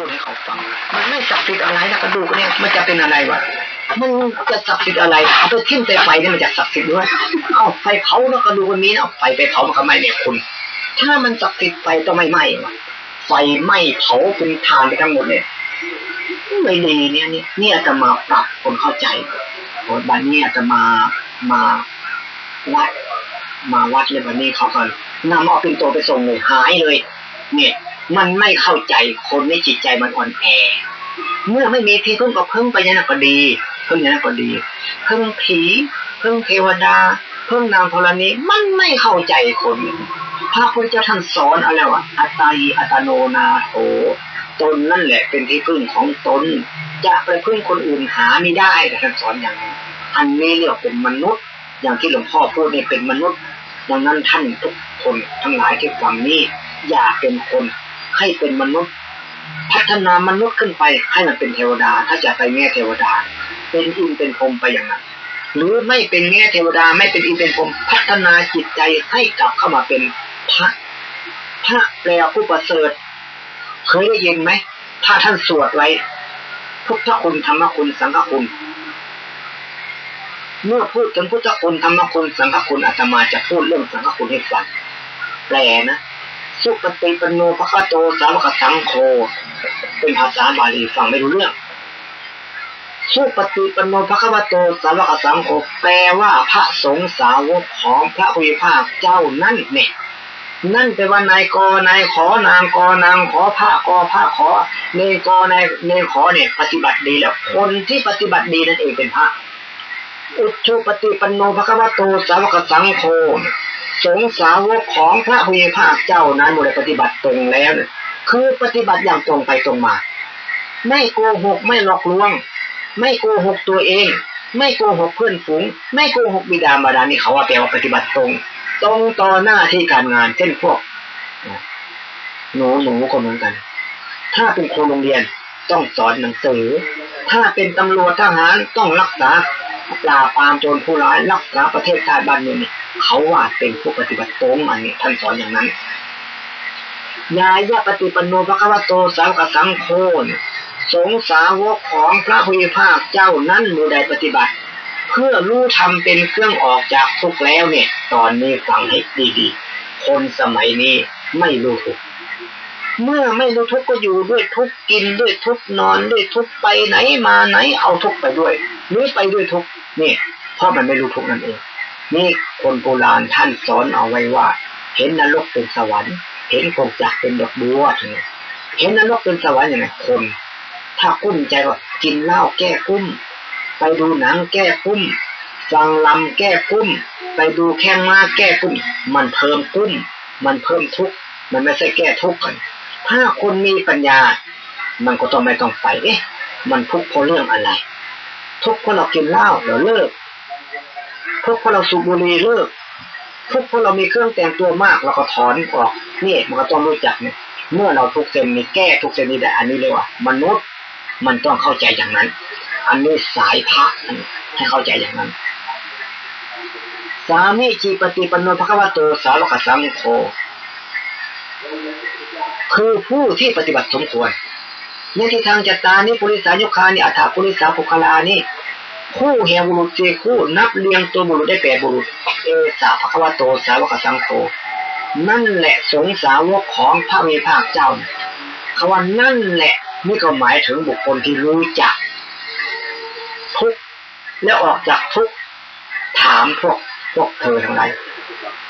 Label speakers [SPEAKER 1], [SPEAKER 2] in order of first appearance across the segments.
[SPEAKER 1] พูดให้เขาฟัง มันไม่ศักดิ์สิทธิ์อะไรนะกระดูกเนี่ยมันจะเป็นอะไรวะมันจะศักดิ์สิทธิ์อะไรเอาไปทิ้มใส่ไฟเนี่ยมันจะศักดิ์สิทธิ์ด้วยเอาไฟเผาแล้วกระดูกมันมีนะเอาไฟไปเผามันทำไมเนี่ยคุณ ถ้ามันศักดิ์สิทธิ์ไฟต้องไม่ไหม้วะไฟไหม้เผาเป็นทานไปทั้งหมดเนี่ยไม่ดีเนี่ยนี่นี่อาจจะมาปรับคนเข้าใจโอ้บันนี้อาจจะมามาวัดมาวัดเลยวันนี้เขาก็นำเอาเป็นตัวไปส่งเลยหายเลย เนี่ย มันไม่เข้าใจคนไม่จิตใจมันอ่อนแอ เมื่อไม่มีที่พึ่งก็พึ่งไปยันั้นก็ดีพึ่งยันก็ดีพึ่งผีพึ่งเทวดาพึ่งนางธรณีมันไม่เข้าใจคนพระพุทธเจ้าท่านสอนอะไรวะอัตตาอัตโนนาโถตนนั่นแหละเป็นที่พึ่งของตนจะไปพึ่งคนอื่นหาไม่ได้ท่านสอนอย่างอันนี้เรียกเป็นมนุษย์ อย่างที่หลวงพ่อพูดนี่เป็นมนุษย์ดังนั้นท่านทุกคนทั้งหลายที่ฟังนี้อย่าเป็นคน ให้เป็นมนุษย์ พัฒนามนุษย์ขึ้นไปให้มันเป็นเทวดา ถ้าจะไปแง่เทวดา เป็นอินเป็นพรมไปอย่างนั้นหรือไม่เป็นแง่เทวดาไม่เป็นอินเป็นพรมพัฒนาจิตใจให้กลับเข้ามาเป็นพระพระแปลผู้ประเสริฐ เคยได้ยินไหมถ้าท่านสวดไว้พุทธคุณธรรมคุณสังฆคุณเมื่อพูดถึงพุทธคุณธรรมคุณสังฆคุณอาตมาจะพูดเรื่องสังฆคุณให้ฟังแปลนะ สุปฏิปันโนภคะโตสาวกสังโฆเป็นภาษาบาลีฟังไม่รู้เรื่อง สุปฏิปันโนภควโตสาวกสังโฆแปลว่าพระสงฆ์สาวกของพระพุทธภาคเจ้านั่นเนี่ยนั่นแปลว่านายกนายขอนางกนางขอพระกอพระขอเนกนายเนขอเนี่ยปฏิบัติดีแล้ว คนที่ปฏิบัติดีนั่นเองเป็นพระ อุชุปฏิปันโนภควโตสาวกสังโฆ สงสาวกของพระพุทธภาคเจ้านั้นบุได้ปฏิบัติตรงแล้วเนี่ยคือปฏิบัติอย่างตรงไปตรงมา ไม่โกหกไม่หลอกลวง ไม่โกหกตัวเอง ไม่โกหกเพื่อนฝูง ไม่โกหกบิดามารดานี่เขาว่าแปลว่าปฏิบัติตรง ตรงต่อหน้าที่การงาน เช่นพวกหนูหนูก็เหมือนกัน ถ้าเป็นครูโรงเรียนต้องสอนหนังสือ ถ้าเป็นตำรวจทหารต้องรักษา ปราบปรามโจรผู้ร้ายรักษาประเทศชาติบ้านเมืองเนี่ยเขาว่าเป็นผู้ปฏิบัติตรงอันนี้ท่านสอนอย่างนั้นยายะปฏิปันโนภควโตสาวกสังโฆสงสาวกของพระพุทธภาคเจ้านั้นมูใดปฏิบัติ เพื่อรู้ทำเป็นเครื่องออกจากทุกแล้วเนี่ย ตอนนี้ฟังให้ดีๆ คนสมัยนี้ไม่รู้ทุก เมื่อไม่รู้ทุกข์ก็อยู่ด้วยทุกข์กินด้วยทุกข์นอนด้วยทุกข์ไปไหนมาไหนเอาทุกข์ไปด้วยหรือไปด้วยทุกข์นี่เพราะมันไม่รู้ทุกข์นั่นเองนี่คนโบราณท่านสอนเอาไว้ว่า เห็นนรกเป็นสวรรค์ เห็นกงจักเป็นดอกบัวอย่างนี้เห็นนรกเป็นสวรรค์อย่างไรคน ถ้ากุ้มใจว่ากินเหล้าแก้กุ้ม ไปดูหนังแก้กุ้มฟังลำแก้กุ้ม ไปดูแข้งมาแก้กุ้ม มันเพิ่มกุ้ม มันเพิ่มทุกข์มันไม่ใช่แก้ทุกข์กัน ถ้าคนมีปัญญา มันก็ต้องไม่ต้องไปเอ๊ะมันทุกข์เพราะเรื่องอะไร ทุกข์เพราะเรากินเหล้าเราเลิก ทุกข์เพราะเราสูบบุหรี่เลิก ทุกข์เพราะเรามีเครื่องแต่งตัวมากเราก็ถอนออกนี่มันก็ต้องรู้จักเนี่ยเมื่อเราทุกเซนนี้แก้ทุกเซนนี้ได้อันนี้เรียว่ามนุษย์มันต้องเข้าใจอย่างนั้น อันนี้สายพระให้เข้าใจอย่างนั้นสามีจีปฏิปนโนภควโตสาวกสังโฆ คือผู้ที่ปฏิบัติสมควรในที่ทางจัตตานิปุริสายุคานิอัฏฐปุริสาภุคลานี่คู่แห่งบุรุษสี่คู่นับเรียงตัวบุรุษได้แปดบุรุษ เอสาภควโตสาวกสังโฆนั่นแหละสงสาวกของพระเวภาคเจ้าคำว่านั่นแหละนี่ก็หมายถึงบุคคลที่รู้จัก ทุกแล้วออกจากทุกถามพวกพวกเธอทั้งหลาย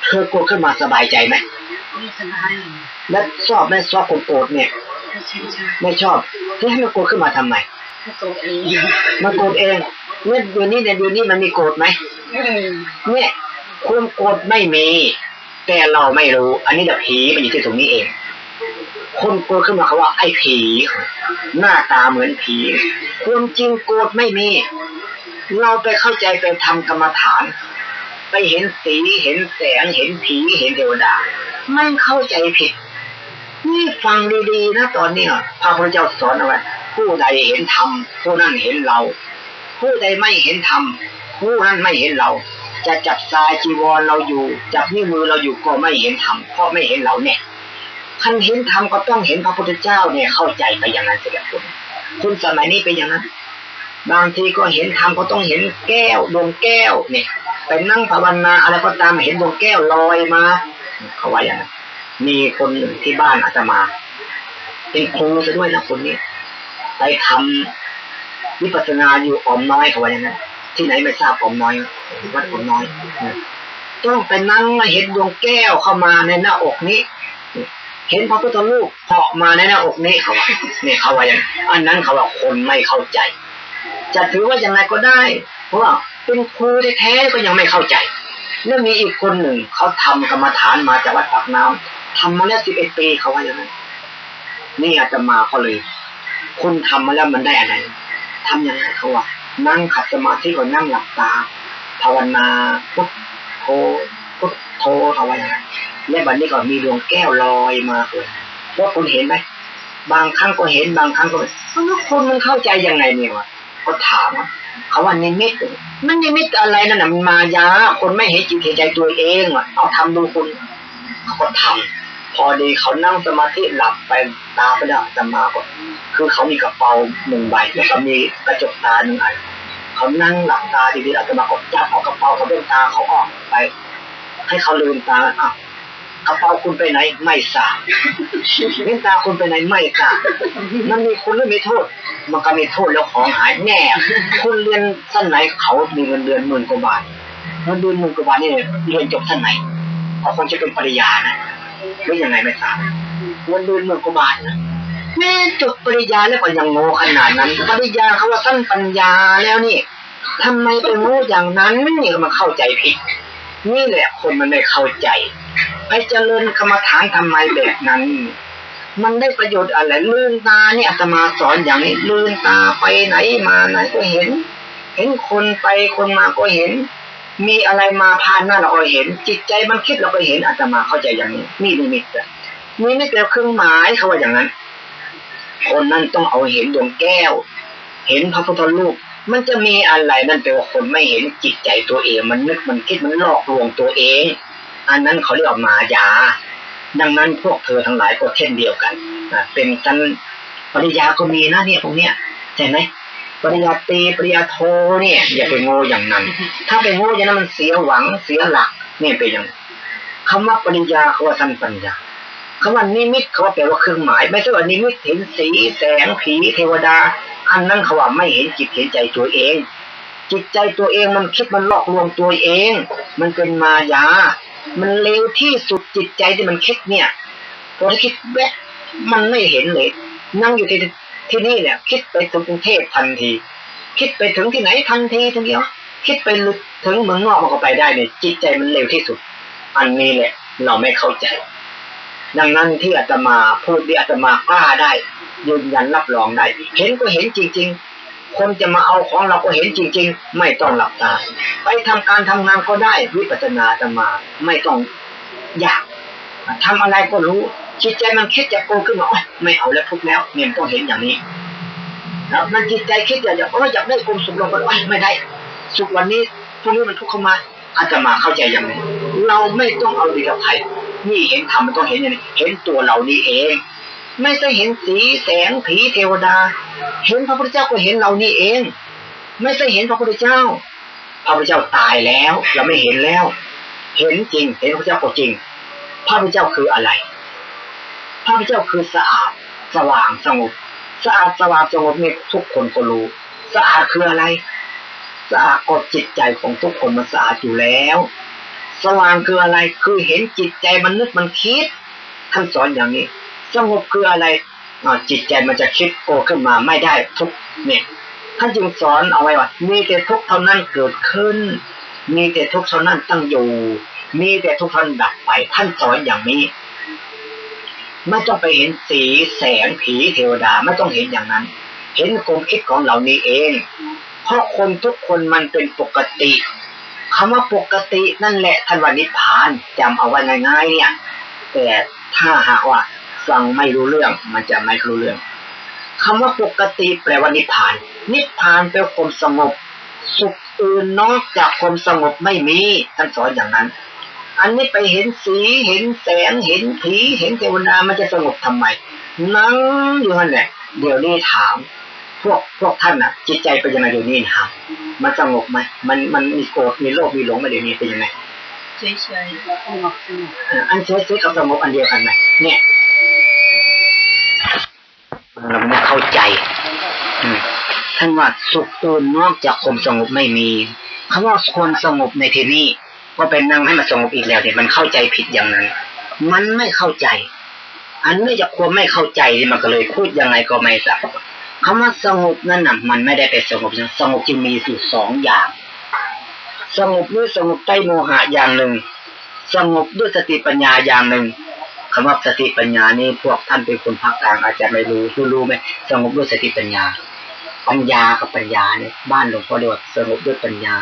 [SPEAKER 1] เธอโกรธขึ้นมาสบายใจไหม
[SPEAKER 2] ไม่สบาย
[SPEAKER 1] และชอบไหมชอบคนโกรธเนี่ย
[SPEAKER 2] ไม่ใช่ใช่
[SPEAKER 1] ไม่ชอบที่ให้มันโกรธขึ้นมาทำไม
[SPEAKER 2] ถ้าตัวเอง
[SPEAKER 1] มันโกรธเองเนี่ยเดี๋ยวนี้เนี่ยเดี๋ยวนี้มันมีโกรธไหม
[SPEAKER 2] เออ
[SPEAKER 1] เนี่ยความโกรธไม่มี แต่เราไม่รู้ อันนี้เดี๋ยวผีมันอยู่ที่ตรงนี้เอง คนโกรธขึ้นมาเขาว่าไอ้ผี หน้าตาเหมือนผีความจริงโกรธไม่มี เราไปเข้าใจไปทำกรรมฐาน ไปเห็นสีเห็นแสงเห็นผีเห็นเทวดา มันเข้าใจผิด นี่ฟังดีๆนะตอนนี้พระพุทธเจ้าสอนเอาไว้ผู้ใดเห็นธรรมผู้นั้นเห็นเรา ผู้ใดไม่เห็นธรรมผู้นั้นไม่เห็นเรา จะจับสายจีวรเราอยู่ จับนิ้วมือเราอยู่ก็ไม่เห็นธรรมเพราะไม่เห็นเราเนี่ยคันเห็นธรรมก็ต้องเห็นพระพุทธเจ้าเนี่ยเข้าใจไปอย่างนั้นเสียคุณคุณสมัยนี้เป็นอย่างนั้น บางทีก็เห็นธรรมก็ต้องเห็นแก้วดวงแก้วเนี่ย ไปนั่งภาวนาอะไรก็ตามเห็นดวงแก้วลอยมาเขาว่าอย่างนั้นมีคนหนึ่งที่บ้านอาตมา เป็นครูซะด้วยนะคนนี้ ไปทำวิปัสสนาอยู่อมน้อยเขาว่าอย่างนั้นที่ไหนไม่ทราบอมน้อยวัดออมน้อยต้องไปนั่งเห็นดวงแก้วเข้ามาในหน้าอกนี้เห็นพระพุทธรูปเหาะมาในหน้าอกนี้เขาว่าเนี่ยเขาว่าอย่างนั้นอันนั้นเขาว่าคนไม่เข้าใจ จะถือว่าอยังไงก็ได้ ว่าเป็นครูแท้ก็ยังไม่เข้าใจ แล้วมีอีกคนหนึ่งเขาทำกรรมฐานมาจากวัดปากน้ำทำมาแล้วสิบเอ็ดปีเขาว่าอย่างนั้นนี่อาจจะมาเขาเลย คุณทำมาแล้วมันได้อะไรทำยังไงเขาว่า นั่งขัดสมาธิก็นั่งหลับตาภาวนาพุทโธพุทโธเขาว่าอย่างนั้นและบัดนี้ก็มีดวงแก้วลอยมาเลยว่าคุณเห็นไหมบางครั้งก็เห็นบางครั้งก็ไม่แล้วคนมันเข้าใจยังไงเนี่ยวะก็ถามว่า เขาว่านิมิต มันนิมิตอะไรนั่นน่ะมันมายา คนไม่เห็นจิตเห็นใจตัวเองอะเอาทำดูคุณเขาก็ทำพอดีเขานั่งสมาธิหลับไปตาไปแล้จะมาก็คือเขามีกระเป๋าหนึ่งใบแล้วก็มีกระจกตาหนึ่งอันเขานั่งหลับตาดีๆอาตมาก็จับเอากระเป๋าเขาเบ้นตาเขาออกไป ให้เขาลืมตาอ้าวกระ คุณไปไหนไม่ทราบเว้นตาคุณไปไหนไม่ทราบมันมีคุณหรือมีโทษ มันก็มีโทษแล้วของหายแน่ คุณเรียนสั้นไหนเขามีเงินเดือนหมื่นกว่าบาทเงินเดือนหมื่นกว่าบาทนี่เรียนจบสั้นไหนเขาคงจะเป็นปริญญานะหรือยังไงไม่ทราบเงินเดือนหมื่นกว่าบาทนะแม่จบปริญญาแล้วก็ยังโง่ขนาดนั้นปริญญาเขาว่าสั้นปัญญาแล้วนี่ทำไมไปโง่อย่างนั้นนี่มันเข้าใจผิด นี่แหละคนมันไม่เข้าใจไปเจริญกรรมฐานทำไมแบบนั้น มันได้ประโยชน์อะไรลืมตาเนี่ยอาตมาสอนอย่างนี้ลืมตาไปไหนมาไหนก็เห็น เห็นคนไปคนมาก็เห็น มีอะไรมาผ่านหน้าเราก็เห็น จิตใจมันคิดเราก็เห็นอาตมาเข้าใจอย่างนี้นี่นิมิตอะนี่ไม่แต่เครื่องหมายเขาว่าอย่างนั้น คนนั้นต้องเอาเห็นดวงแก้ว เห็นพระพุทธรูป มันจะมีอะไรนั่นแปลว่าคนไม่เห็นจิตใจตัวเอง มันนึกมันคิดมันหลอกลวงตัวเอง อันนั้นเขาเรียกว่ามายา ดังนั้นพวกเธอทั้งหลายก็เช่นเดียวกันเป็นชั้นปริญญาก็มีนะเนี่ยพวกเนี้ยใช่ไหมปริญญาตีปริญญาโทเนี่ย อย่าไปโง่อย่างนั้น ถ้าไปโง่อย่างนั้นมันเสียหวังเสียหลักเนี่ยเป็นอย่างนั้นคำว่าปริญญาเขาว่าสั้นปัญญา คำว่านิมิตเขาแปลว่าเครื่องหมาย ไม่ใช่ว่านิมิตเห็นสีแสงผีเทวดา อันนั้นเขาว่าไม่เห็นจิตเห็นใจตัวเอง จิตใจตัวเองมันคิดมันหลอกลวงตัวเอง มันเป็นมายา มันเลวที่สุดจิตใจที่มันคิดเนี่ยพอคิดแวะมันไม่เห็นเลย นั่งอยู่ที่ที่นี่เนี่ย คิดไปถึงกรุงเทพทันที คิดไปถึงที่ไหนทันทีทีเดียวคิดไปลึกถึงเมืองนอกมันก็ไปได้เนี่ยจิตใจมันเลวที่สุด อันนี้แหละ เราไม่เข้าใจ ดังนั้นที่อาตมาพูดที่อาตมากล้าได้ ยืนยันรับรองได้ เห็นก็เห็นจริง ๆ คนจะมาเอาของเราก็เห็นจริง ๆ ไม่ต้องหลับตา ไปทำการทำงานก็ได้วิปัสสนาอาตมาไม่ต้องอยากทำอะไรก็รู้จิตใจมันคิดจะโกงขึ้นมาโอ๊ยไม่เอาแล้วทุกแล้วเนี่ยต้องเห็นอย่างนี้แล้วมันจิตใจคิดอยากจะโอ้ยอยากได้ความสุขลงไปไม่ได้ สุขวันนี้พรุ่งนี้มันทุกข์เข้ามาอาตมาเข้าใจอย่างนี้เราไม่ต้องเอาดีกับใคร นี่เห็นธรรมมันต้องเห็นอย่างนี้เห็นตัวเรานี่เอง ไม่ใช่เห็นสีแสงผีเทวดา เห็นพระพุทธเจ้าก็เห็นเรานี่เอง ไม่ใช่เห็นพระพุทธเจ้า พระพุทธเจ้าตายแล้ว เราไม่เห็นแล้ว เห็นจริง เห็นพระพุทธเจ้าก็จริง พระพุทธเจ้าคืออะไร พระพุทธเจ้าคือสะอาดสว่างสงบสะอาดสว่างสงบนี่ทุกคนก็รู้สะอาดคืออะไรสะอาดก็จิตใจของทุกคนมันสะอาดอยู่แล้ว สว่างคืออะไร คือเห็นจิตใจมันนึกมันคิดท่านสอนอย่างนี้ สงบคืออะไรอจิตใจมันจะคิดโกขึ้นมาไม่ได้ทุกเนี่ยท่านจึงสอนเอาไว้ว่ามีแต่ทุกข์เท่านั้นเกิดขึ้น มีแต่ทุกข์เท่านั้นตั้งอยู่ มีแต่ทุกข์เท่านั้นดับไป ท่านสอนอย่างนี้ ไม่ต้องไปเห็นสีแสงผีเทวดาไม่ต้องเห็นอย่างนั้น เห็นความคิดของเรานี้เอง เพราะคนทุกคนมันเป็นปกติ คำว่าปกตินั่นแหละท่านว่านิพพานจำเอาไว้ง่ายๆเนี่ย แต่ถ้าหากว่าฟังไม่รู้เรื่อง มันจะไม่รู้เรื่องคำว่าปกติแปลว่านิพพาน นิพพานแปลว่าความสงบ สุขอื่นนอกจากความสงบไม่มีท่านสอนอย่างนั้น อันนี้ไปเห็นสีเห็นแสงเห็นผีเห็นเทวดามันจะสงบทำไมนั่งอยู่นั่นแหละเดี๋ยวนี้ถาม พวกพวกท่านอะ จิตใจเป็นยังไงเดี๋ยวนี้ถามมันสงบไหมมันมันมีโกรธมีโลภมีหลงไหมาเดี๋ยวนี้เป็นยังไง
[SPEAKER 2] เฉยเฉยๆสงบสงบ
[SPEAKER 1] เอ่ออันเฉยๆกับสงบอันเดียวกันไหมเนี่ยเราไม่เข้าใจอืมท่านว่าสุขอื่นนอกจากความสงบไม่มีคำว่าคนสงบในที่นี้ก็เป็นนั่งให้มันสงบอีกแล้วเนี่ยมันเข้าใจผิดอย่างนั้น มันไม่เข้าใจ อันนี้จากความไม่เข้าใจนี่มันก็เลยพูดยังไงก็ไม่สัก คำว่าสงบนั่นน่ะมันไม่ได้ไปสงบสงบจึงมีอยู่สองอย่าง สงบด้วยสงบใต้โมหะอย่างหนึ่ง สงบด้วยสติปัญญาอย่างหนึ่งคำว่าสติปัญญานี่พวกท่านเป็นคนภาคกลางอาจจะไม่รู้รู้รู้ไหมสงบด้วยสติปัญญา ปัญญากับปัญญาเนี่ยบ้านหลวงพ่อเรียกว่าสงบด้วยปัญญา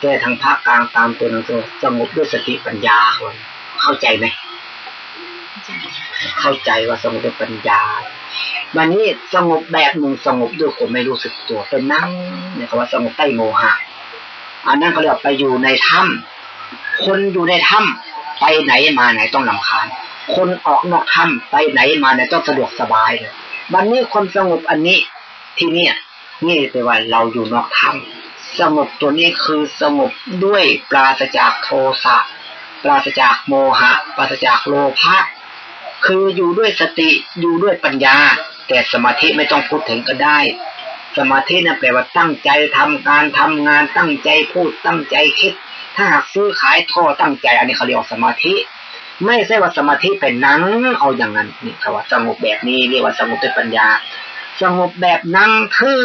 [SPEAKER 1] แต่ทางภาคกลางตามตัวหนังสือสงบด้วยสติปัญญาคนเข้าใจไหมเข้าใจว่าสงบด้วยปัญญา วันนี้สงบแบบหนึ่งสงบด้วยคนไม่รู้สึกตัวเป็นนั่งเนี่ยคำว่าสงบใต้โมหะอันนั้นเขาเรียกไปอยู่ในถ้ำคนอยู่ในถ้ำไปไหนมาไหนต้องลำคาญ คนออกนอกถ้ำไปไหนมาไหนต้องสะดวกสบายเลยวันนี้คนสงบอันนี้ที่เนี่ยนี่แปลว่าเราอยู่นอกถ้ำสงบตัวนี้คือสงบด้วยปราศจากโทสะปราศจากโมหะ ปราศจากโลภะคืออยู่ด้วยสติอยู่ด้วยปัญญา แต่สมาธิไม่ต้องพูดถึงก็ได้ สมาธินั่นแปลว่าตั้งใจทำการทำงานตั้งใจพูดตั้งใจคิด ถ้าหากซื้อขายท่อตั้งใจ อันนี้เขาเรียกว่าสมาธิ ไม่ใช่ว่าสมาธิเป็นนั่งเอาอย่างนั้นนี่คำว่าสงบแบบนี้เรียกว่าสงบด้วยปัญญา สงบแบบนั่งทื่อ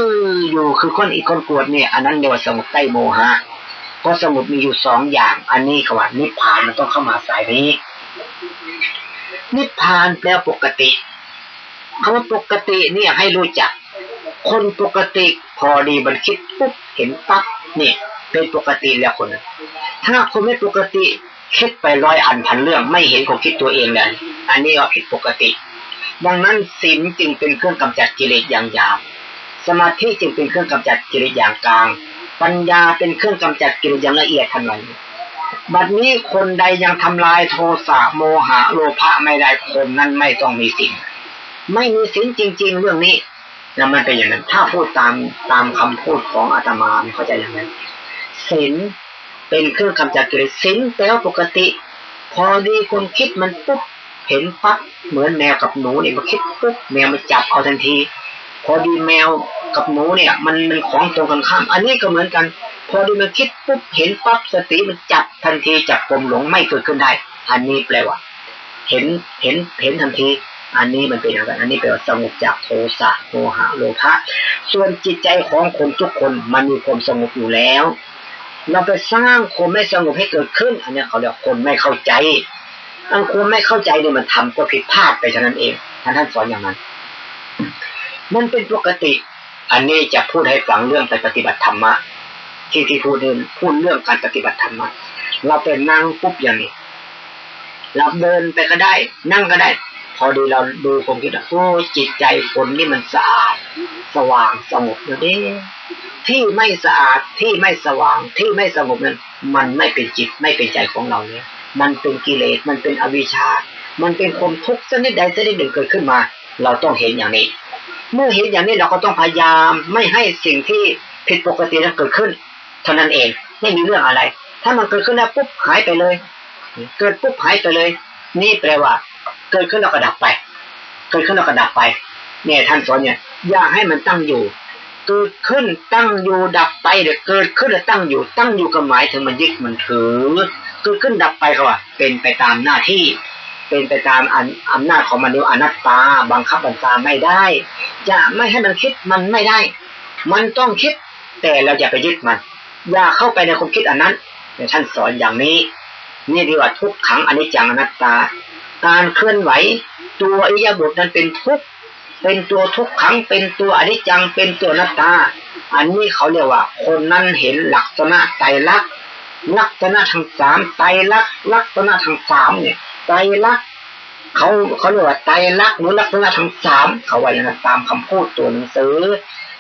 [SPEAKER 1] อยู่คือคนอีกคนกวดเนี่ยอันนั้นเรียกว่าสงบใต้โมหะเพราะสงบมีอยู่สองอย่าง อันนี้เขาว่านิพพานมันต้องเข้ามาสายนี้นิพพานแปลปกติ คำว่าปกติเนี่ยให้รู้จัก คนปกติพอดีมันคิดปุ๊บเห็นปั๊บเนี่ยเป็นปกติแล้วคน ถ้าคนไม่ปกติคิดไปร้อยอันพันเรื่องไม่เห็นของคิดตัวเองเลยอันนี้ก็ผิดปกติ ดังนั้นศีลจึงเป็นเครื่องกำจัดกิเลสอย่างหยาบสมาธิจึงเป็นเครื่องกำจัดกิเลสอย่างกลาง ปัญญาเป็นเครื่องกำจัดกิเลสอย่างละเอียดทันวันบัดนี้คนใดยังทำลายโทสะโมหะโลภะไม่ได้คนนั้นไม่ต้องมีศีล ไม่มีศีลจริง ๆ เรื่องนี้แล้วมันเป็นอย่างนั้น ถ้าพูดตามตามคำพูดของอาตมาเข้าใจอย่างนั้นศีลเป็นเครื่องกำจัดกิเลสศีลแปลว่าปกติ พอดีคนคิดมันปุ๊บเห็นปั๊บเหมือนแมวกับหนูเนี่ยมาคิดปุ๊บแมวมันจับเอาทันที พอดีแมวกับหนูเนี่ย มันมันของตรงกันข้าม อันนี้ก็เหมือนกัน พอดีมันคิดปุ๊บเห็นปั๊บสติมันจับทันทีจับปมหลงไม่เกิดขึ้นได้ อันนี้แปลว่า เห็นเห็นเห็นทันที อันนี้มันเป็นอย่างไรอันนี้แปลว่าสงบจากโทสะโมหะโลภะส่วนจิตใจของคนทุกคนมันมีความสงบอยู่แล้ว เราไปสร้างความไม่สงบให้เกิดขึ้น อันนี้เขาเรียกคนไม่เข้าใจอันควรไม่เข้าใจเนี่ยมันทำก็ผิดพลาดไปฉะนั้นเองท่านท่านสอนอย่างนั้น มันเป็นปกติ อันนี้จะพูดให้ฟังเรื่องไปปฏิบัติธรรมะที่ที่พูดเรื่องพูดเรื่องการปฏิบัติธรรมะเราเป็นนั่งปุ๊บอย่างนี้เราเดินไปก็ได้ นั่งก็ได้ อดีเราดูความคิดว่าโอ้จิตใจคนนี่มันสะอาด สว่างสงบอยู่ดิที่ไม่สะอาดที่ไม่สว่างที่ไม่สงบนั้นมันไม่เป็นจิตไม่เป็นใจของเราเนี่ยมันเป็นกิเลสมันเป็นอวิชชา มันเป็นความทุกข์ชนิดใดชนิดหนึ่งเกิดขึ้นมา เราต้องเห็นอย่างนี้ เมื่อเห็นอย่างนี้เราก็ต้องพยายามไม่ให้สิ่งที่ผิดปกตินั้นเกิดขึ้น เท่านั้นเองไม่มีเรื่องอะไร ถ้ามันเกิดขึ้นแล้วปุ๊บหายไปเลย เกิดปุ๊บหายไปเลย นี่แปลว่า เกิดขึ้นแล้วก็ดับไป เกิดขึ้นแล้วก็ดับไป เนี่ยท่านสอนเนี่ยอย่าให้มันตั้งอยู่ เกิดขึ้นตั้งอยู่ดับไปเดี๋ยวเกิดขึ้นแล้วตั้งอยู่ ตั้งอยู่ก็หมายถึงมันยึดมันถือ เกิดขึ้นดับไปเขาว่าเป็นไปตามหน้าที่ เป็นไปตามอำนาจของมนุษย์อนัตตา บังคับบัญชาไม่ได้ จะไม่ให้มันคิดมันไม่ได้ มันต้องคิด แต่เราอย่าไปยึดมัน อย่าเข้าไปในความคิดอันนั้นท่านสอนอย่างนี้ นี่ดีกว่าทุกขังอนิจจังอนัตตา การเคลื่อนไหว ตัวอิยาบทนั้นเป็นทุกข์เป็นตัวทุกขังเป็นตัวอนิจจังเป็นตัวนัตตา อันนี้เขาเรียกว่า คนนั้นเห็นลักษณะไตรลักษณ์ลักษณะทั้งสามไตรลักษณ์ลักษณะทั้งสามเนี่ยไตรลักษณ์เขาเขาเรียกว่าไตรลักษณ์หรือลักษณะทั้งสามเขาว่าอย่างนั้นตามคำพูดตัวหนังสือ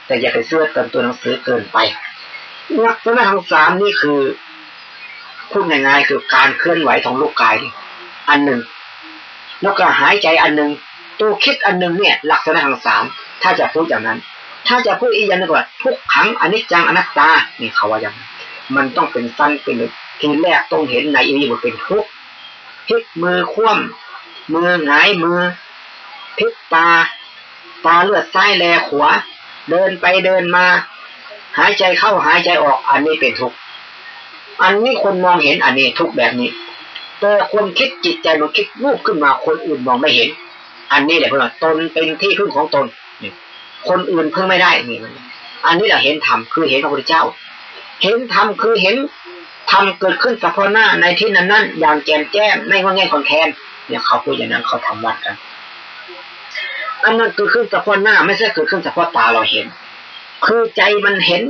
[SPEAKER 1] แต่อย่าไปเชื่อเติมตัวหนังสือเกินไป ลักษณะทั้งสามนี่คือพูดง่ายๆคือการเคลื่อนไหวของลูกกาย อันหนึ่ง แล้วก็หายใจอันหนึ่งตัวคิดอันหนึ่งเนี่ยลักษณะทั้งสามถ้าจะพูดอย่างนั้น ถ้าจะพูดอีกอย่างหนึงว่าทุกขังอนิจจังอนัตตานี่เขาว่าอย่างมันต้องเป็นสั้นเป็นทีแรกต้องเห็นในอีบทเป็นทุกพลิกมือคว่ำมือหงายมือพลิกตาตาเลือดซ้ายแลขวาเดินไปเดินมา หายใจเข้าหายใจออกอันนี้เป็นทุกอันนี้คนมองเห็นอันนี้ทุกแบบนี้ แต่คนคิดจิตใจมันคิดรูปขึ้นมาคนอื่นมองไม่เห็น อันนี้แหละเพื่อนตนเป็นที่พึ่งของตนคนอื่นพึ่งไม่ได้นี่มันอันนี้แหละเห็นธรรมคือเห็นพระพุทธเจ้า เห็นธรรมคือเห็นธรรมเกิดขึ้นเฉพหน้าในที่นั้นนั้นอย่างแจ่มแจ้งไม่ว่าแง่คนแคนเนี่ยเขาพูดอย่างนั้นเขาทำวัดกันอันนั้นเกิดขึ้นเฉพหน้าไม่ใช่เกิดขึ้นเฉพตาเราเห็น คือใจมันเห็น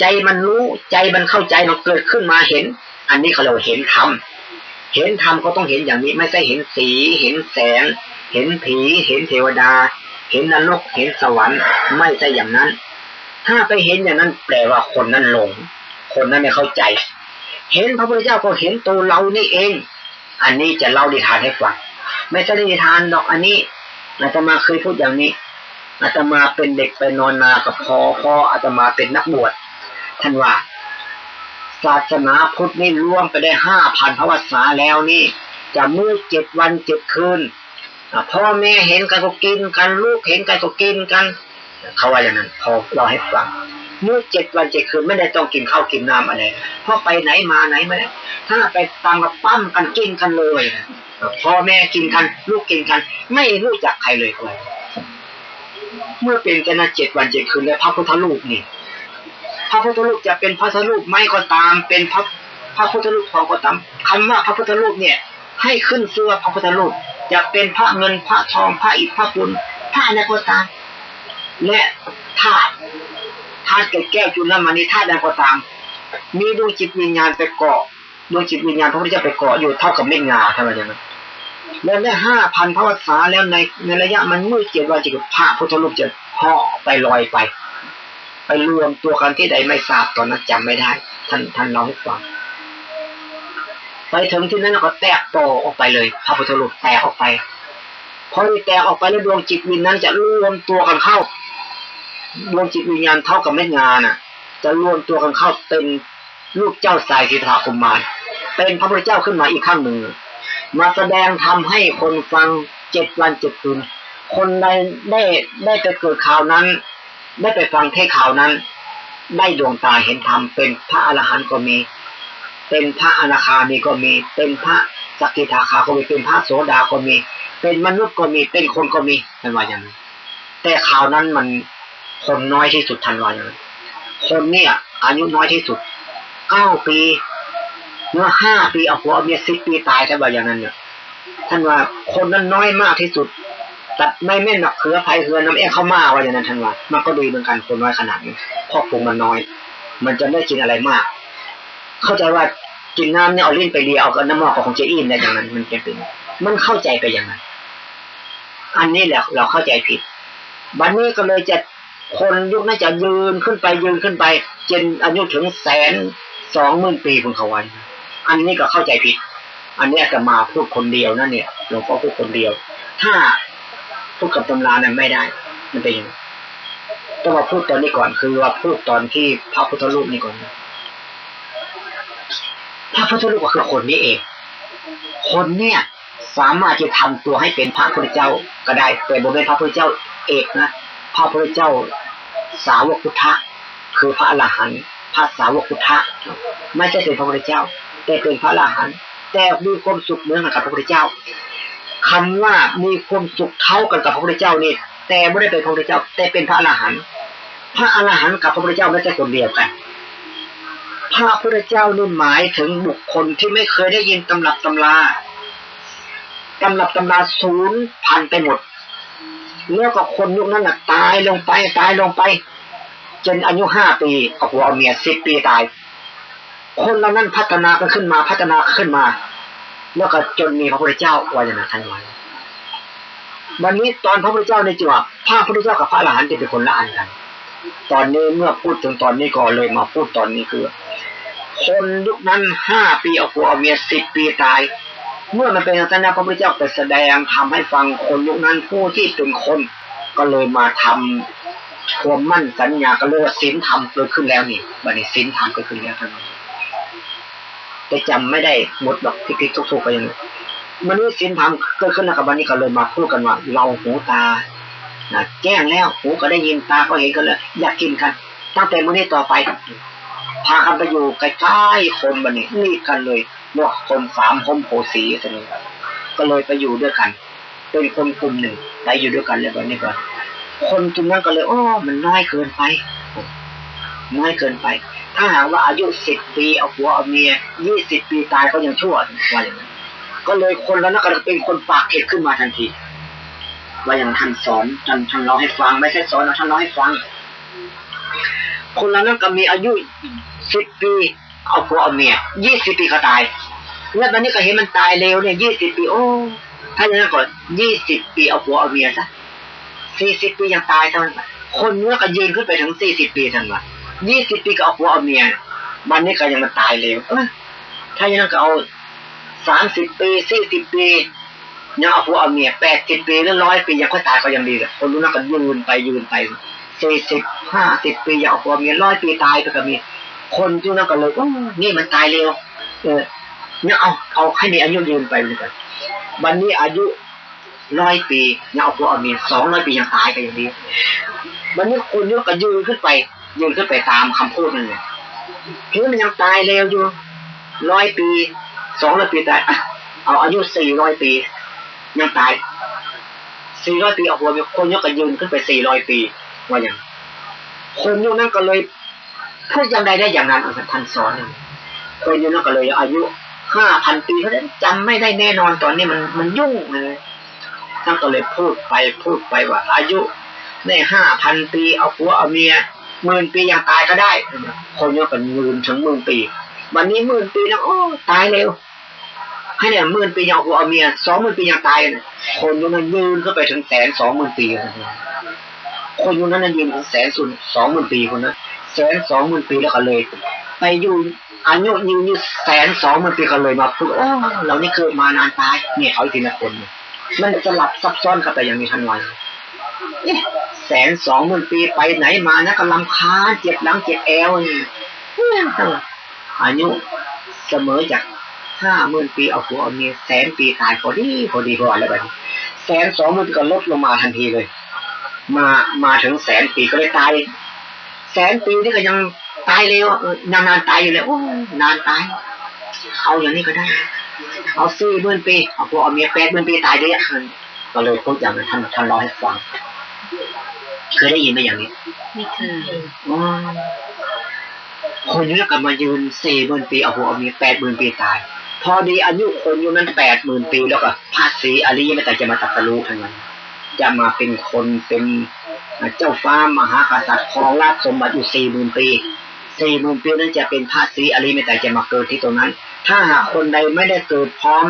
[SPEAKER 1] ใจมันรู้ใจมันเข้าใจมันเกิดขึ้นมาเห็น อันนี้เขาเรียกว่าเห็นธรรม เห็นธรรมก็ต้องเห็นอย่างนี้ ไม่ใช่เห็นสี เห็นแสง เห็นผี เห็นเทวดา เห็นนรก เห็นสวรรค์ ไม่ใช่อย่างนั้น ถ้าไปเห็นอย่างนั้น แปลว่าคนนั้นหลง คนนั้นไม่เข้าใจ เห็นพระพุทธเจ้าก็เห็นตัวเรานี่เอง อันนี้จะเล่าดิทานให้ฟัง ไม่ใช่ดิทานดอกอันนี้อาตมาเคยพูดอย่างนี้อาตมาเป็นเด็กไปนอนนากับพอพออาตมาเป็นนักบวชท่านว่า ศาสนาพุทธนี่ล่วงไปได้ห้าพันพระวรรษาแล้วนี่ จะมือเจ็ดวันเจ็ดคืนพ่อแม่เห็นกันก็กินกัน ลูกเห็นกันก็กินกัน เขาว่าอย่างนั้นพอเราให้ฟังมื้อเจ็ดวันเจ็ดคืนไม่ได้ต้องกินข้าวกินน้ำอะไรเพราะไปไหนมาไหนไม่ได้ถ้าไปตังกับปั้มกันกินกันเลยพ่อแม่กินกัน ลูกกินกัน ไม่รู้จักใครเลยเขาว่าเมื่อเป็นกันนะเจ็ดวันเจ็ดคืนแล้วพระพุทธรูปนี่ พระพุทธรูปจะเป็นพระพุทธรูปไม่ก็ตาม เป็นพระพระพุทธรูปทองก็ตามคำว่าพระพุทธรูปเนี่ย ให้ขึ้นเสื้อพระพุทธรูปจะเป็นพระเงินพระทองพระอิฐพระปุณพระอะไรก็ตามและธาตุธาตุเกิดแก้วจุลมณีธาตุใดก็ตาม มีดวงจิตวิญญาณไปเกาะดวงจิตวิญญาณพระพุทธเจ้าไปเกาะอยู่เท่ากับเม็ดงาทำไมอย่างนั้นแล้วได้ห้าพันพระวรรษาแล้วในในระยะมันมืดเจ็ดวันจิตพระพุทธรูปจะห่อไปลอยไป ไปรวมตัวกันที่ใดไม่ทราบตอนนั้นจำไม่ได้ ท่านท่านเล่าให้ฟังไปถึงที่นั้นก็แตกโตออกไปเลยพระพุทธรูปแตกออกไปพอได้แตกออกไปแล้วดวงจิตวิญญาณจะรวมตัวกันเข้าดวงจิตวิญญาณเท่ากับเม็ดงานน่ะ จะรวมตัวกันเข้าเป็นลูกเจ้าสายสิทธาคุมมารเป็นพระพุทธเจ้าขึ้นมาอีกครั้งหนึ่งมาแสดงทำให้คนฟังเจ็ดวันเจ็ดคืนคนใดได้ได้ไปเกิดข่าวนั้น ได้ไปฟังเทศข่าวนั้น ได้ดวงตาเห็นธรรมเป็นพระอรหันต์ก็มี เป็นพระอนาคามีก็มี เป็นพระสกิทาคาก็มีเป็นพระโสดาก็มี เป็นมนุษย์ก็มีเป็นคนก็มีเป็นว่าอย่างนั้นแต่ข่าวนั้นมันคนน้อยที่สุดทันว่าอย่างนั้นคนเนี่ย อายุน้อยที่สุดเก้าปีเมื่อห้าปีเอาหัวเอาเมียสิบปีตายแต่ว่าอย่างนั้นเนี่ยท่านว่าคนนั้นน้อยมากที่สุด ตัดไม่แม่นหนักเขือไผ่เขือน้ำเอะเข้ามาว่าอย่างนั้นท่านว่ามันก็ดีเหมือนกันคนน้อยขนาดนี้เพราะปรุงมันน้อย มันจะไม่กินอะไรมาก เข้าใจว่ากินน้ำเนี่ยเอาลิ้นไปเลียเอากับน้ำมอกของเจอินได้อย่างนั้น มันเป็นเป็นมันเข้าใจไปอย่างนั้น อันนี้แหละเราเข้าใจผิดบัดนนี้ก็เลยจะคนยุคนั้นจะยืนขึ้นไปยืนขึ้นไป จนอายุถึงแสนสองหมื่นปีคุณเขาวันอันนี้ก็เข้าใจผิด อันนี้จะมาพูดคนเดียวนั่นเนี่ยหลวงพ่อพูดคนเดียว ถ้า พูดกับตำราเนี่ยไม่ได้ มันเป็นยังไงต้องมาพูดตอนนี้ก่อน คือว่าพูดตอนที่พระพุทธรูปนี่ก่อนพระพุทธรูปก็คือคนนี้เอง คนเนี่ย สามารถจะทำตัวให้เป็นพระพุทธเจ้าก็ได้แต่บนเป็นพระพุทธเจ้าเอกนะพระพุทธเจ้า สาวกพุทธะคือพระอรหันต์พระสาวกพุทธะไม่ใช่เป็นพระพุทธเจ้า แต่เป็นพระอรหันต์แต่มีความสุขเหมือนกับพระพุทธเจ้า คำว่ามีความสุขเท่ากันกับพระพุทธเจ้านี่ แต่ไม่ได้เป็นพระพุทธเจ้า แต่เป็นพระอรหันต์พระอรหันต์กับพระพุทธเจ้าไม่ใช่คนเดียวกัน พระพุทธเจ้านี่หมายถึงบุคคลที่ไม่เคยได้ยินตำรับตำราตำรับตำราศูนย์พันไปหมดแล้วก็คนยุคนั้นน่ะตายลงไปตายลงไป จนอายุห้าปีเอาหัวเอาเมียสิบปีตาย คนเหล่านั้นพัฒนากันขึ้นมาพัฒนาขึ้นมา แล้วก็จนมีพระพุทธเจ้าว่าย่างนั้นท่านว่าวันนี้ตอนพระพุทธเจ้าในจังหวะพระพุทธเจ้ากับพระอรหันต์จะเป็นคนละอันกัน ตอนนี้เมื่อพูดถึงตอนนี้ก็เลยมาพูดตอนนี้คือ คนยุคนั้นห้าปีเอาผัวเอาเมียสิบปีตาย เมื่อมันเป็นลักษณะพระพุทธเจ้าไปแสดงทำให้ฟังคนยุคนั้นผู้ที่เป็นคน ก็เลยมาทำความมั่นสัญญาก็เลยว่าศีลธรรมเกิดขึ้นแล้วนี่บัดนี้ศีลธรรมเกิดขึ้นแล้วท่าน แต่จำไม่ได้หมดหรอกที่ผิดทุกๆไปยังมันนี้ศีลธรรมเกิดขึ้นแล้วกับบัดนี้ก็เลยมาพูดกันว่า เราหูตานะแจ้งแล้วหูก็ได้ยินตาก็เห็นกันแล้วอยากกินกันตั้งแต่มื้อนี้ต่อไปพากันไปอยู่ใกล้ๆคนบันนี้นี่กันเลยว่าคนสามพมโพสีสนิทก็เลยไปอยู่ด้วยกัน เป็นคนกลุ่มหนึ่งไปอยู่ด้วยกันเลยบันนี้ก่อนคนกลุ่มนั้นก็เลยโอ้มันน้อยเกินไปน้อยเกินไป ถ้าหากว่าอายุสิบปีเอาผัวเอาเมียยี่สิบปีตายก็ยังชั่วว่าอย่างนั้นก็เลยคนแล้วนั่นก็เป็นคนปากเข็ดขึ้นมาทันทีว่าอย่างท่านสอนท่านท่านเล่าให้ฟังไม่ใช่สอนนะท่านเล่าให้ฟัง คนเรานั้นก็มีอายุสิบปีเอาผัวเอาเมียยี่สิบปีก็ตายแล้วตอนนี้ก็เห็นมันตายเร็วเนี่ยยี่สิบปีโอ้ถ้าอย่างนั้นก่อนยี่สิบปีเอาผัวเอาเมียซะสี่สิบปียังตายท่านั้นคนเนื้อก็ยืนขึ้นไปถึงสี่สิบปีทันวะ ยี่สิบปีก็เอาผัวเอาเมียวันนี้ก็ยังมันตายเร็วถ้าอย่างนั้นก็เอาสามสิบปีสี่สิบปียังเอาผัวเอาเมียแปดสิบปีหรือร้อยปียังค่อยตายก็ยังดีเลยคนรู้นักก็ยืนไปยืนไปสี่สิบห้าสิบปียากเอาผัวเมียร้อยปีตายไปก็มี คนที่นั่นก็เลยว่านี่มันตายเร็ว เออเนี่ยเอาเอาให้มีอายุยืนไปเลยกันวันนี้อายุร้อยปีเนี่ยเอาผัวเอาเมียสองร้อยปียังตายก็ยังดีวันนี้คนเนี่ยก็ยืนขึ้นไป ยืนขึ้นไปตามคำพูดนั่นเลยเฮ้ยมันยังตายเร็วอยู่ร้อยปีสองร้อยปีตายอ่เอาอายุสี่ร้อยปียังตายสี่ร้อยปีเอาผัวเมียคนเนี่ยก็ยืนขึ้นไปสี่ร้อยปีว่าอย่างคนยุคนั้นก็เลยพูดย่างใดได้อย่างนั้นอาจารย์ท่านสอนคนยุคนั้นก็เลยอายุห้าพันปีเพราะฉะนั้นจำไม่ได้แน่นอนตอนนี้มันมันยุ่งเลยท่านก็เลยพูดไปพูดไปว่า อายุได้ห้าพันปีเอาผัวเอาเมีย หมื่นปียังตายก็ได้ คนเยุคกันหมื่นถึงหมื่นปี วันนี้หมื่นปีแล้วโอ้ตายเร็วให้เนี่ยหมื่นปียังเอาผัวเอาเมียสองหมื่นปียังตายคนยุคนั้นยืนขึ้นไปถึงแสนสองหมื่นปี คนยุคนั้นนะยืนถึงแสนสุนสองหมื่นปีคนนะแสนสองหมื่นปีแล้วก็เลย ไปอยู่อายุยืนอยู่แสนสองหมื่นปีก็เลยมาพูดโอ้เรานี่เกิดมานานตายเนี่ยเขาอีกทีละคนมันสลับซับซ้อนกันไปอย่างมีทันวันเอ๊ะ แสนสองหมื่นปีไปไหนมานะก็ลำคาเจ็บหลังเจ็บแอวนี่เนี่ยอายุเสมอจากห้าหมื่นปีเอาหัวเอาเมียแสนปีตายพอดีพอดีพอแบบนี้แสนสองหมื่นก็ลดลงมาทันทีเลย มามาถึงแสนปีก็เลยตาย แสนปีนี่ก็ยังตายเร็วเออนานตายอยู่เลยโอ้นานตาย เอาอย่างนี้ก็ได้ เอาสี่หมื่นปีเอาพวเอาเมียแปดหมื่นปีตายด้วยกันก็เลยพูดอย่างนั้นท่านท่านรอให้ฟัง เคยได้ยินไหมอย่างนี้
[SPEAKER 2] ไม่เคย
[SPEAKER 1] อ๋อคนนี้ก็มายืนสี่หมื่นปีเอาหัวเอาเมียแปดหมื่นปีตาย พอดีอายุคนอยู่นั้นแปดหมื่นปีแล้วก็พระศรีอริยไม่แต่จะมาตรัดสรู้ทั้งนั้นจะมาเป็นคนเป็นเจ้าฟ้ามหากษัตริย์ครองราชสมบัติอยู่สี่หมื่นปีสี่หมื่นปีนั้นจะเป็นพระศรีอริยไม่แต่จะมาเกิดที่ตรงนั้น ถ้าหากคนใดไม่ได้เกิดพร้อม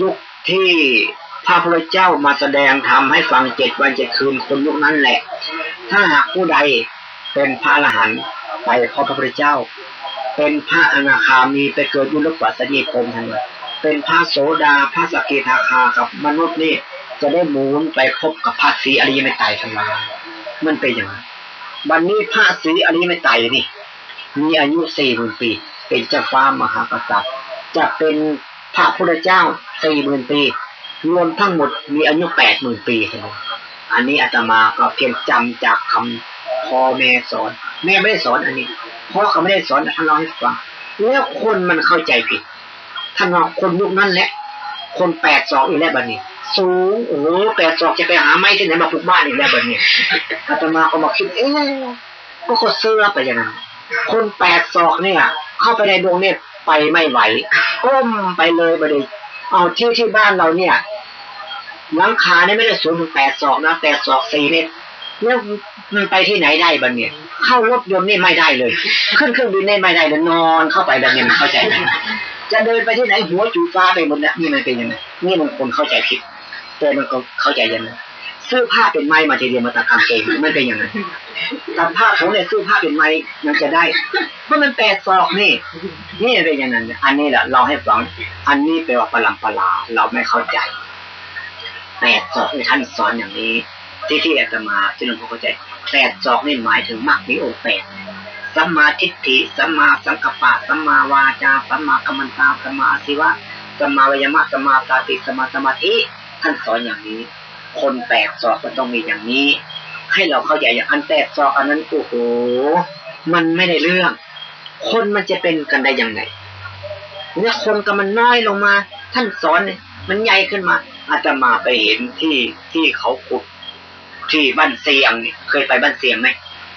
[SPEAKER 1] ยุคที่ พระพุทธเจ้ามาแสดงธรรมให้ฟังเจ็ดวันเจ็ดคืนคนยุคนั้นแหละ ถ้าหากผู้ใดเป็นพระอรหันต์ไปพบพระพุทธเจ้า เป็นพระอนาคามีไปเกิดยุคปัสสนีพรมทันเป็นพระโสดาพระสกิทาคากับมนุษย์นี่จะได้หมุนไปพบกับพระศรีอริยเมตไตรธรรมามันเป็นอย่างนั้นวันนี้พระศรีอริยเมตไตนี่ มีอายุสี่หมื่นปี เป็นเจ้าฟ้ามหากษัตริย์จะเป็นพระพุทธเจ้าสี่หมื่นปี รวมทั้งหมดมีอายุแปดหมื่นปีเท่านั้นอันนี้อาตมาก็เพียงจำจากคำพ่อแม่สอน แม่ไม่ได้สอนอันนี้พ่อเขาไม่ได้สอนท่านเล่าให้ฟังแล้วคนมันเข้าใจผิดท่านว่าคนยุคนั้นแหละ คนแปดศอกอีกแล้วบัดนี้ สูงโอ้โหแปดศอกจะไปหาไม้ที่ไหนมาปลูกบ้านอีกแล้วบัดนี้อาตมาก็มาคิดเอ๊ะก็ก็เสื้อไปอย่างนั้นคนแปดศอกเนี่ย เข้าไปในดวงเนี่ยไปไม่ไหวก้มไปเลยบัดนี้ เอาที่ที่บ้านเราเนี่ยหลังคาเนี่ยไม่ได้สูงถึงแปดศอกนะแปดศอกสี่เมตรแล้วมันไปที่ไหนได้บ้างเนี่ย เข้ารถยนต์นี่ไม่ได้เลย ขึ้นเครื่องบินนี่ไม่ได้เลยนอนเข้าไปแบบนี้มันเข้าใจไหมจะเดินไปที่ไหนหัวจูฟ้าไปหมดนะนี่มันเป็นยังไงนี่มันคนเข้าใจผิดแต่มันก็เข้าใจยังไง ซื้อผ้าเป็นไม้มาทีเดียวมาตัดกางเกงมันเป็นยังไงตัดผ้าเขาเนี่ยซื้อผ้าเป็นไม้ยังจะได้เพราะมันแปดศอกนี่นี่เป็นอย่างนั้น อันนี้แหละเราให้ฟังอันนี้แปลว่าปลัมปลาเราไม่เข้าใจแปดศอกที่ท่านสอนอย่างนี้ ที่ที่อาตมาที่หลวงพ่อเข้าใจแปดศอกนี่หมายถึงมรรคมีองค์แปดสัมมาทิฏฐิสัมมาสังกัปปะสัมมาวาจาสัมมากัมมันตาสัมมาอาชีวะสัมมาวิยมะสัมมาสติสัมมาสมาธิท่านสอนอย่างนี้ คนแปดศอกมันต้องมีอย่างนี้ ให้เราเข้าใจอย่างอันแปดศอกอันนั้นโอ้โหมันไม่ได้เรื่อง คนมันจะเป็นกันได้ยังไงเนี่ยคนก็มันน้อยลงมา ท่านสอนเนี่ยมันใหญ่ขึ้นมาอาตมาไปเห็นที่ที่เขาขุด ที่บ้านเสียงเนี่ยเคยไปบ้านเสียงไหม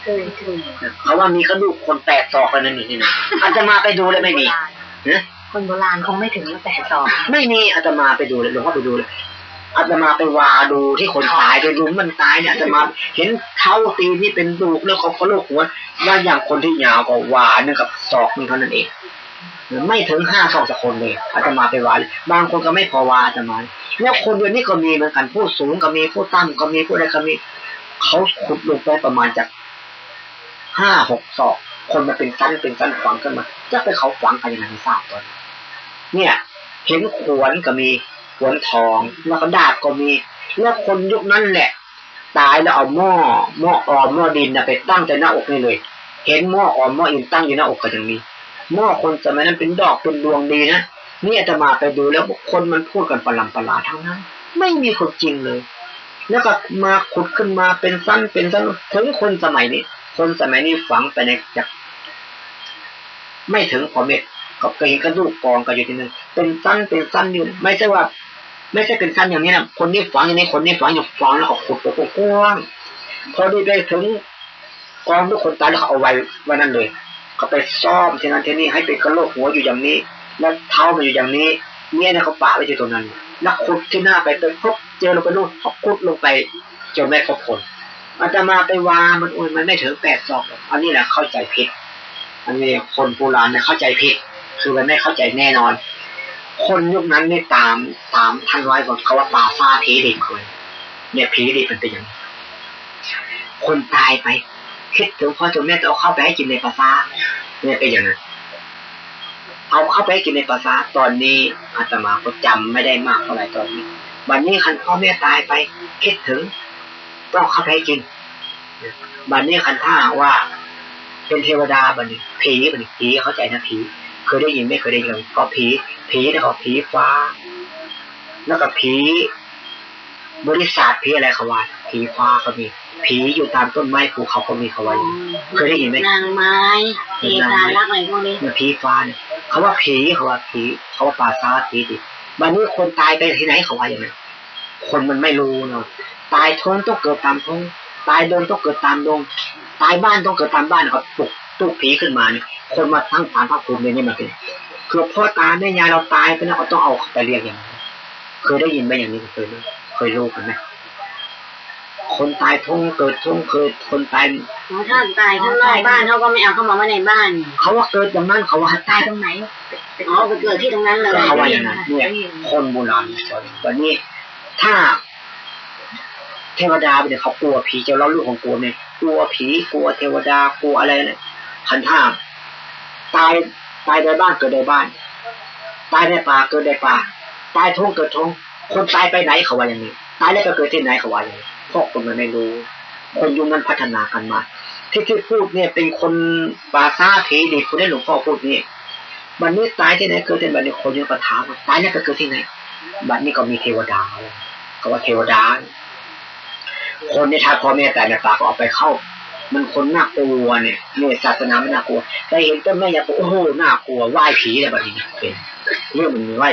[SPEAKER 2] เคยเคย
[SPEAKER 1] เขาว่ามีกระดูกคนแปดศอกกันนั่นนี่นะอาตมาไปดูเลยไม่มีนะ
[SPEAKER 2] คนโบราณคงไม่ถึงมาแต่สอง
[SPEAKER 1] ไม่มีอาตมาไปดูเลยหลวงพ่อไปดูเลย อาตมาไปวาดูที่คนตายไปดูมันตายเนี่ยอาตมาเห็นเท้าตีนี่เป็นดูกแล้วเขาเขาโลกหัวว่าอย่างคนที่ยาวกว่าวานึงกับศอกนึงเท่านั้นเองไม่ถึงห้าศอกสักคนเลยอาตมาไปวาบางคนก็ไม่พอวาอาตมาแล้วคนเดียวนี้ก็มีเหมือนกันผู้สูงก็มีผู้ต่ำก็มีผู้ใดก็มีเขาขุดลงไปประมาณจากห้าหกศอก คนมาเป็นสั้นเป็นสั้นฝังขึ้นมาจะไปเขาฝังกันยังไงทราบตอนเนี่ย เห็นขวนก็มี วนทอง แล้วก็ดาบก็มี แล้วคนยุคนั้นแหละ ตายแล้วเอาหม้อหม้อออมหม้อดินนะไปตั้งแต่หน้าอกนี่เลย เห็นหม้อออมหม้ออินตั้งอยู่หน้าอกก็ยังมีหม้อคนสมัยนั้นเป็นดอกเป็นดวงดีนะนี่อาตมาไปดูแล้วคนมันพูดกันประหลำประหลาดทั้งนั้น ไม่มีคนจริงเลย แล้วก็มาขุดขึ้นมาเป็นสั้นเป็นสั้นถึงคนสมัยนี้ คนสมัยนี้ฝังไปในจากไม่ถึงพอเม็ดก็เกรงกระดูกกองกันอยู่ที่นึงเป็นสั้นเป็นสั้นอยู่ ไม่ใช่ว่า ไม่ใช่เป็นสั้นอย่างนี้นะคนนี้ฝังอย่างนี้คนนี้ฝังอย่างฝังแล้วก็ขุดกว้างพอได้ไปถึงกองทุกคนตายแล้วเขาเอาไว้วันนั้นเลยเขาไปซ่อมที่นั่นที่นี่ให้เป็นกระโหลกหัวอยู่อย่างนี้ แล้วเท้ามันอยู่อย่างนี้เนี่ยนะเขาปะไว้ที่ตรงนั้นแล้วขุดที่หน้าไปไปพบเจอลงไปนู่นเขาขุดลงไปจนไม่ครบคนอาตมาไปวามันโอ้ยมันไม่ถึงแปดศอกอกอันนี้แหละเข้าใจผิดอันนี้คนโบราณเนี่ยเข้าใจผิด คือมันไม่เข้าใจแน่นอน คนยุคนั้นเนี่ยตามตามท่านไว้ก่อนเขาว่าป่าฟ้าผีดิบเลยเนี่ยผีดิบมันเป็นอย่างนี้คนตายไปคิดถึงพ่อถึงแม่จะเอาเข้าไปให้กินในปลาฟ้า เนี่ยเป็นอย่างนั้นเอาเข้าไปให้กินในปลาฟ้าตอนนี้อาตมาก็จำไม่ได้มากเท่าไหร่ตอนนี้วันนี้คันพ่อแม่ตายไป คิดถึงต้องเข้าไปกินวันนี้คันท่าว่า เป็นเทวดาบันนี้ผีบันนี้ผีเข้าใจนะผี เคยได้ยินไม่เคยได้ยินก็ผี ผีนะก็ผีฟ้า แล้วก็ผี บริษัทผีอะไรเขาว่าผีฟ้าก็มี ผีอยู่ตามต้นไม้ภูเขาก็มีเขาว่าอย่างนี้เคยได้ยินไหม
[SPEAKER 2] นางไม้เทตารักอะไรพวกนี้
[SPEAKER 1] เนี่ยผีฟ้าเนี่ยเขาว่าผีเขาว่าผีเขาว่าป่าซาผีดิวันนี้คนตายไปที่ไหนเขาว่าอย่างนั้นคนมันไม่รู้เนาะตายท้องต้องเกิดตามท้องตายดงต้องเกิดตามดงตายบ้านต้องเกิดตามบ้านเขาปลุกปลุกผีขึ้นมาเนี่ย คนมาทั้งฐานพระภูมิเนี่ยมันเป็นคือพ่อตาแม่ยายเราตายไปแล้วเขาต้องเอาไปเรียกอย่างนั้นเคยได้ยินไหมอย่างนี้เคยไหมเคยรู้กันไหมคนตายท้องเกิดท้องเคยคนตาย
[SPEAKER 2] ถ้าตายข้างนอกบ้านเขาก็ไม่เอาเข้ามาไว้ในบ้าน
[SPEAKER 1] เขาว่าเกิดอย่างนั้นเขาว่า
[SPEAKER 2] ตายตรงไหนอ๋อไปเกิดที่ตรงนั้นเลย
[SPEAKER 1] เขาว่าอย่างนั้นเนี่ยคนโบราณสอนวันนี้ถ้าเทวดาเนี่ยเขากลัวผีเจ้าเล่าลูกของกลัวเนี่ยกลัวผีกลัวเทวดากลัวอะไรเนี่ยขันห้า ตายตายในบ้านเกิดในบ้าน ตายในป่าเกิดในป่า ตายท้องเกิดท้องคนตายไปไหนเขาว่าอย่างนี้ ตายแล้วก็เกิดที่ไหนเขาว่าอย่างนี้พราะคนมันไม่รู้ คนยุคนั้นพัฒนากันมา ที่ที่พูดเนี่ยเป็นคนปาซ่าผีดิคนได้หลวงพ่อพูดนี่บัดนี้ตายที่ไหนเกิดที่ไหนบัดนี้คนยังกระถามว่าตายแล้วก็เกิดที่ไหนบัดนี้ก็มีเทวดาเขาว่าเทวดา คนที่ถ้าพ่อแม่แต่ในป่าก็ออกไปเข้า มันคนน่ากลัวเนี่ยเนี่ยศาสนาไม่น่ากลัวแต่เห็นต้นแม่ยาโอ้โหน่ากลัวไหว้ผีอะไรแบบนี้เป็นเรื่องมันไหว้